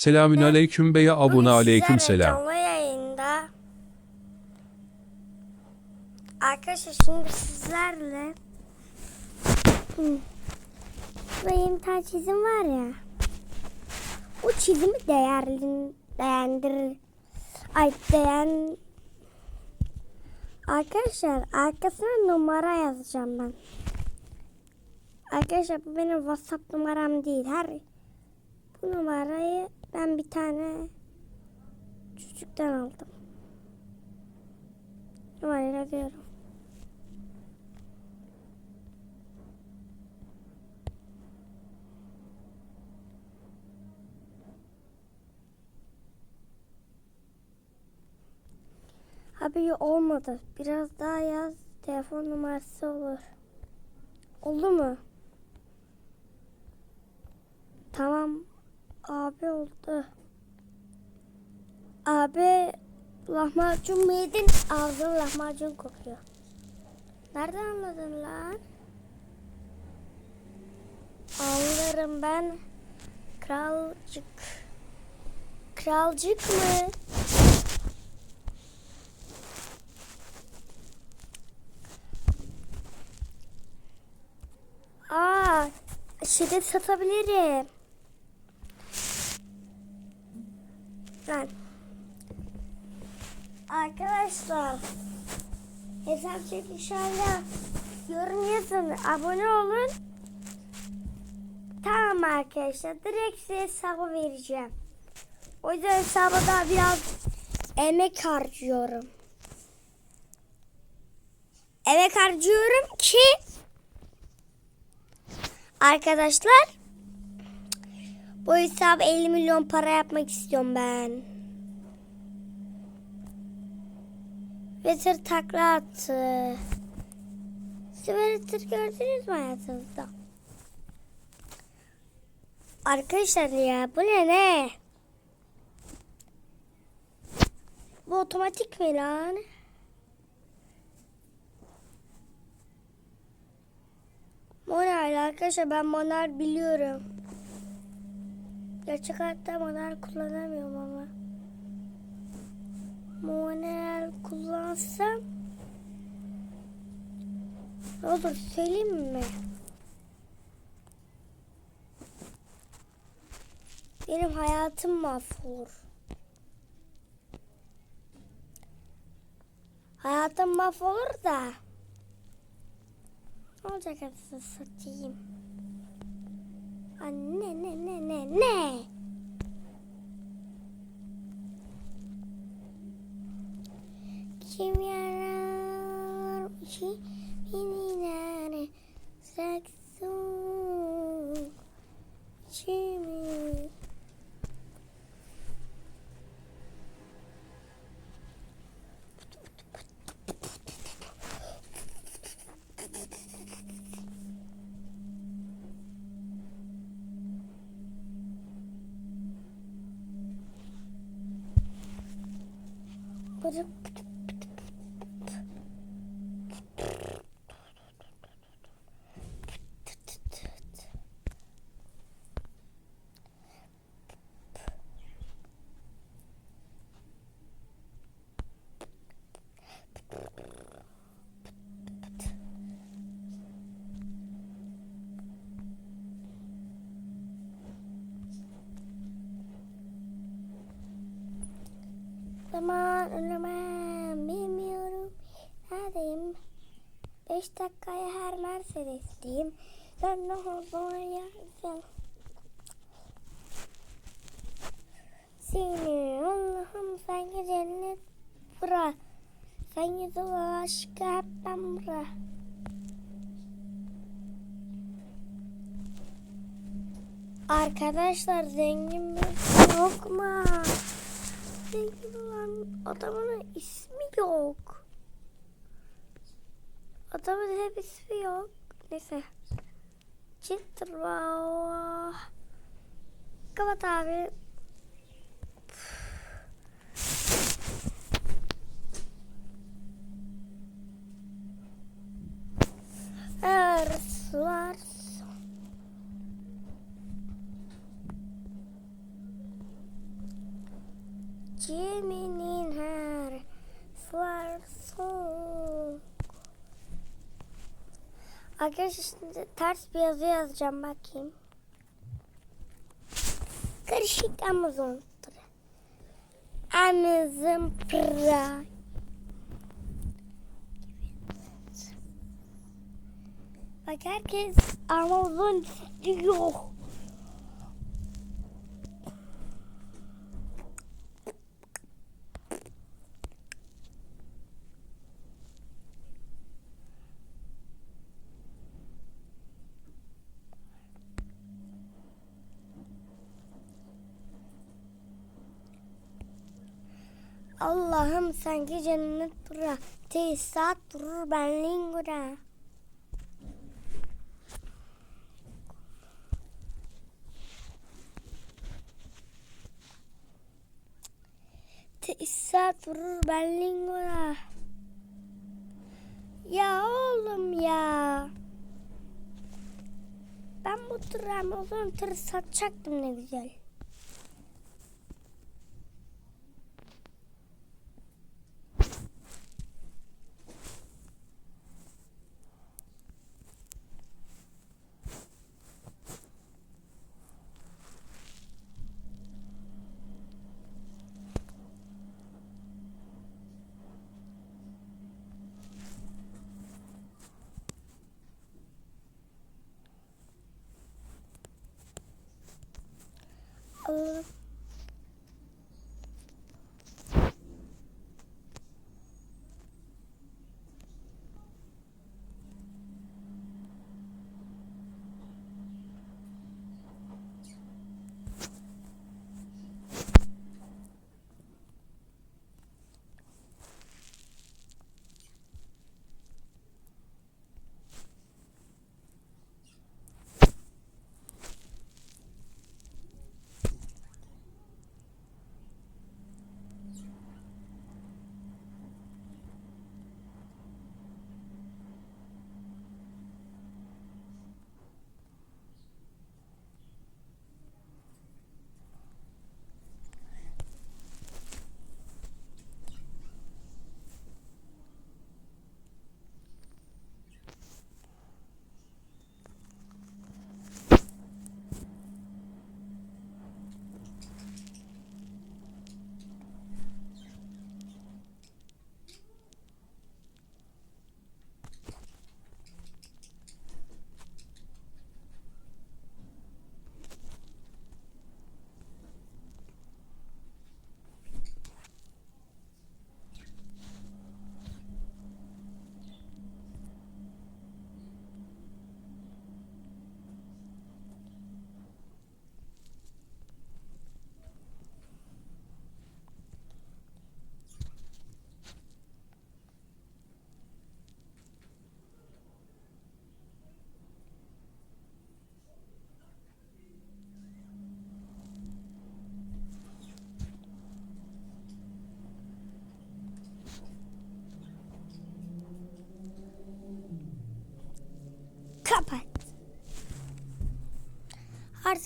Selamün aleyküm beye Bugün aleyküm selam. Yayında. Arkadaşlar şimdi sizlerle yeni tane çizim var ya. O çizimi değerli, beğendir. Ay beğen. Arkadaşlar arkasına numara yazacağım ben. Arkadaşlar bu benim WhatsApp numaram değil. Her bu numarayı ben bir tane çocuktan aldım. Numarayı yazıyorum. Abi olmadı. Biraz daha yaz. Telefon numarası olur. Oldu mu? Tamam. Abi oldu. Abi lahmacun mu yedin? Ağzın lahmacun kokuyor. Nereden anladın lan? Anlarım ben. Kralcık. Kralcık mı? Aa, şiddet satabilirim. Ben. Arkadaşlar hesap çekişlerle yorum yazın abone olun. Tamam arkadaşlar direkt size hesabı vereceğim. O yüzden hesaba da biraz emek harcıyorum. Emek harcıyorum ki arkadaşlar bu hesabı 50 milyon para yapmak istiyorum ben. Ve tır takla attı. Tır gördünüz mü hayatınızda? Arkadaşlar ya bu ne ne? Bu otomatik mi lan? Monal arkadaşlar ben Monal biliyorum. Gerçek hayatta Monal kullanamıyorum ama. Monal kullansam ne olur söyleyeyim mi? Benim hayatım mahvolur. Hayatım mahvolur da. Ne olacak anasını satayım? Anne ne ne ne ne? Kim ki beni saksın içimi Bırak. Zaman 5 dakikaya her Mercedes'liyim. Sen ne olmaya sen. Seni Allah'ım sen cennet bırak. Sen yüzü aşkı hep ben bırak. Arkadaşlar zengin bir yok mu? Zengin olan adamın ismi yok. Adamın hep ismi yok. Neyse. Citra. Kapat abi. Ers var. geminin her var soğuk. Arkadaşlar şimdi ters bir yazı yazacağım bakayım. Karışık Amazon. Amazon Prime. Bak herkes Amazon istiyor. Allah'ım sanki cennet bura. Tesisat durur benliğin gura. Tesisat durur benliğin gura. Ya oğlum ya. Ben bu tır Amazon tırı satacaktım ne güzel. Oh.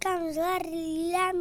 descansar la.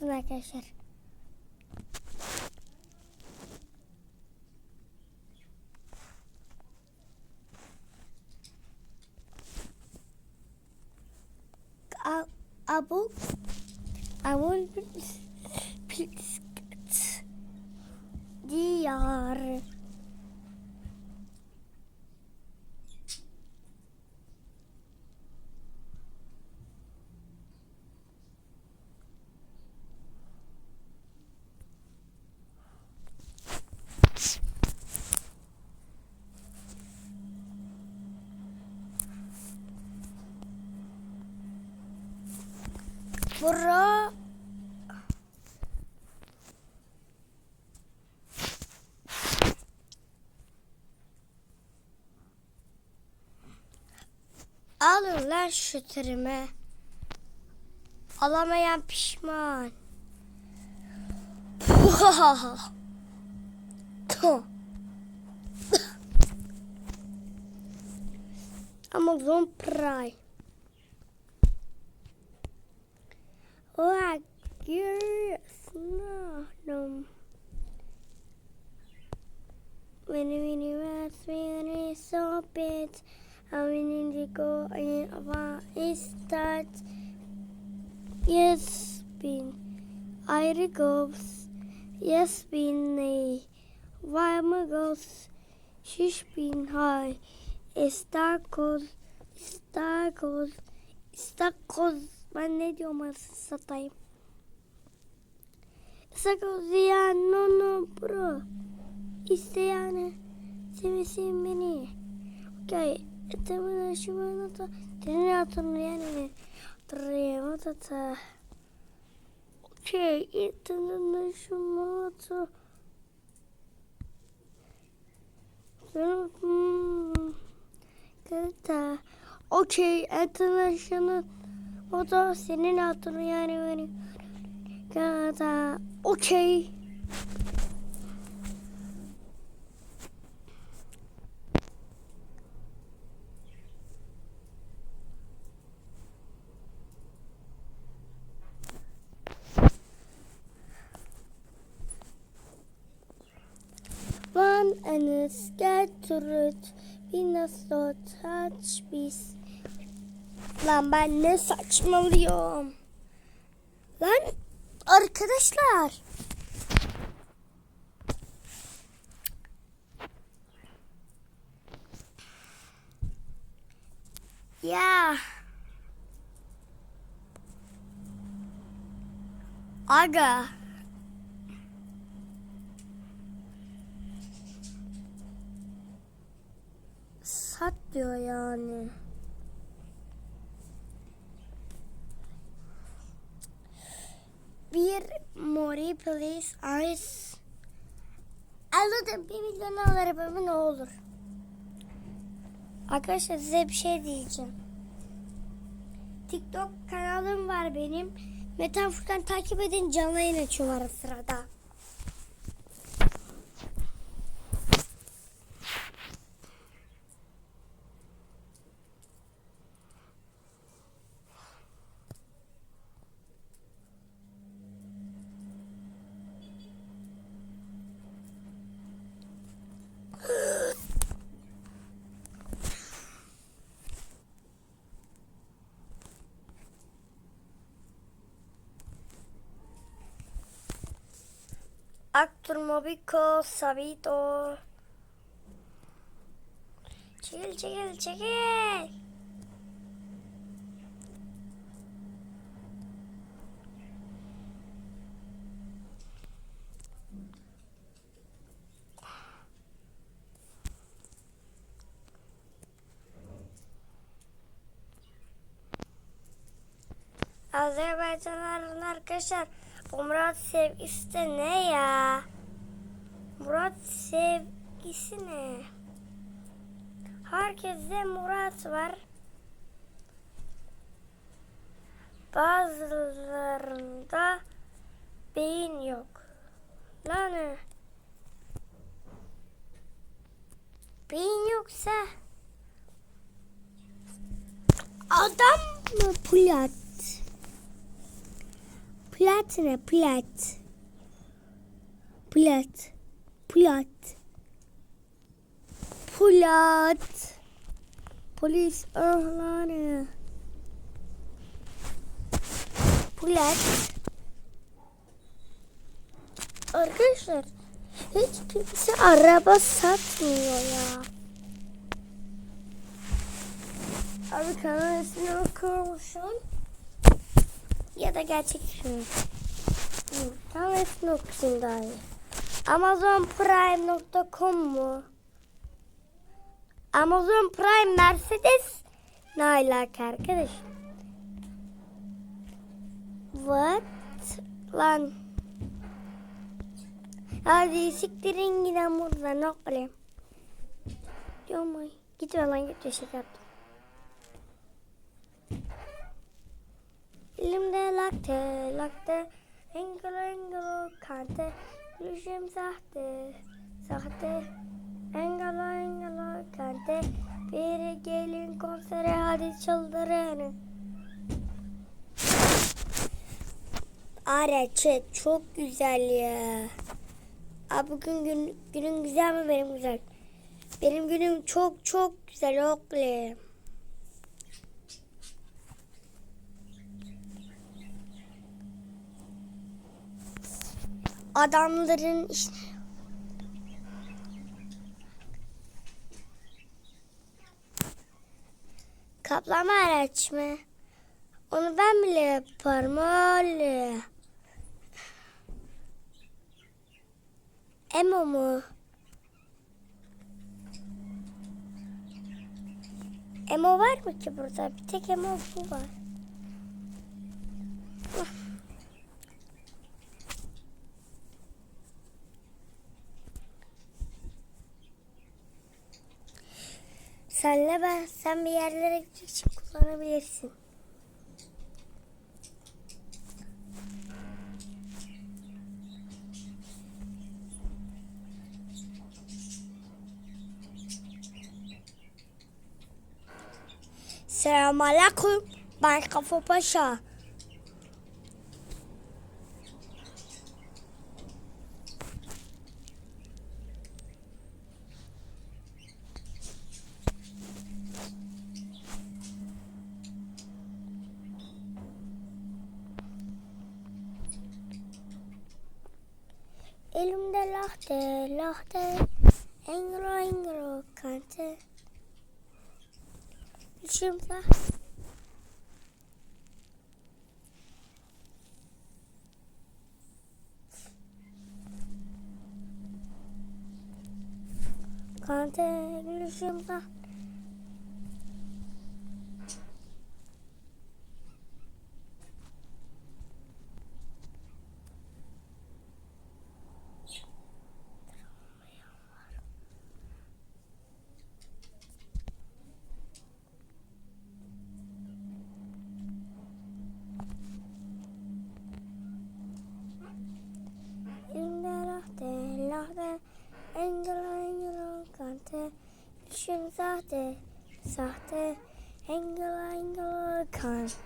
Durun arkadaşlar. Abuk. Abul. Piskat. Diyar. Bura. Alın lan şu tırımı. Alamayan pişman. Amazon Prime. og gjörðnanum. Many, many rats, many soppits, how many to go in what is that? Yes, been. I goes, yes, been nay. Why my goes, she's been high. It's that goes, it's that goes, it's that goes. Ben ne diyorum arası satayım. İstakoz ya no no bro. İste yani. Sevmesin beni. Okey. Etemin aşımına da. Tenin hatırını yani. Hatırlayayım da. Okey. Etemin aşımına da. Hmm. Kırta. Okey. International. O da senin hatırın yani benim. Kırta. Okey. One and a scattered in a sort touch piece. Lan ben ne saçmalıyorum. Lan arkadaşlar. Ya. Aga. Sat diyor yani. Bir Mori Police Ice. Anladım. Bir milyon alırım ne olur. Arkadaşlar size bir şey diyeceğim. TikTok kanalım var benim. Metan Furkan takip edin canlı yayın açıyorum sırada. Actor Mobico Sabito. Çekil çekil çekil. Azerbaycanlıların arkadaşlar bu Murat sevgisi de ne ya? Murat sevgisi ne? Herkeste Murat var. Bazılarında beyin yok. Lan? Beyin yoksa adam mı plat? Plat ne plat? Plat. Plat. Plat. Polis ahları. Pulet. Arkadaşlar hiç kimse araba satmıyor ya. Abi kanal ismini? Ya da gerçek. Hı, Kanal ismini okusun daha iyi. Amazonprime.com mu? Amazon Prime Mercedes ne alaka arkadaş? What? Lan. Hadi siktirin giden buradan ne olayım? Diyorum ay. Gitme lan git şaka Elimde latte latte Engel engel kante Gülüşüm sahte Sahte Engel engel kante Bir gelin konsere hadi çıldırın Ara çok güzel ya. Abi bugün gün, günün güzel mi benim güzel? Benim günüm çok çok güzel oğlum. Adamların işte Kaplama araç mı? Onu ben bile yaparım öyle. Emo mu? Emo var mı ki burada? Bir tek Emo bu var. Senle ben, sen bir yerlere gitmek için kullanabilirsin. Selamünaleyküm. Ben Kafa Paşa. Lahte, lahte, engro engro kante. Şimdi kante gülüşümde. Elimde lahte, lahte, engro engro kante. Gülüşüm sahte, engro engro kante.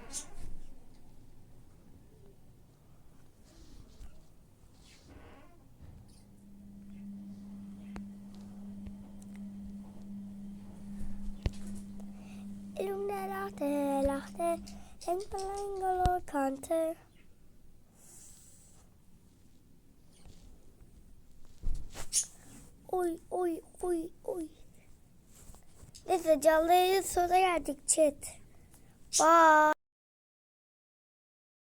Elimde lahte, lahte, engro engro kante. Oy oy oy oy. Neyse canlı yayın sonuna geldik chat. Bye.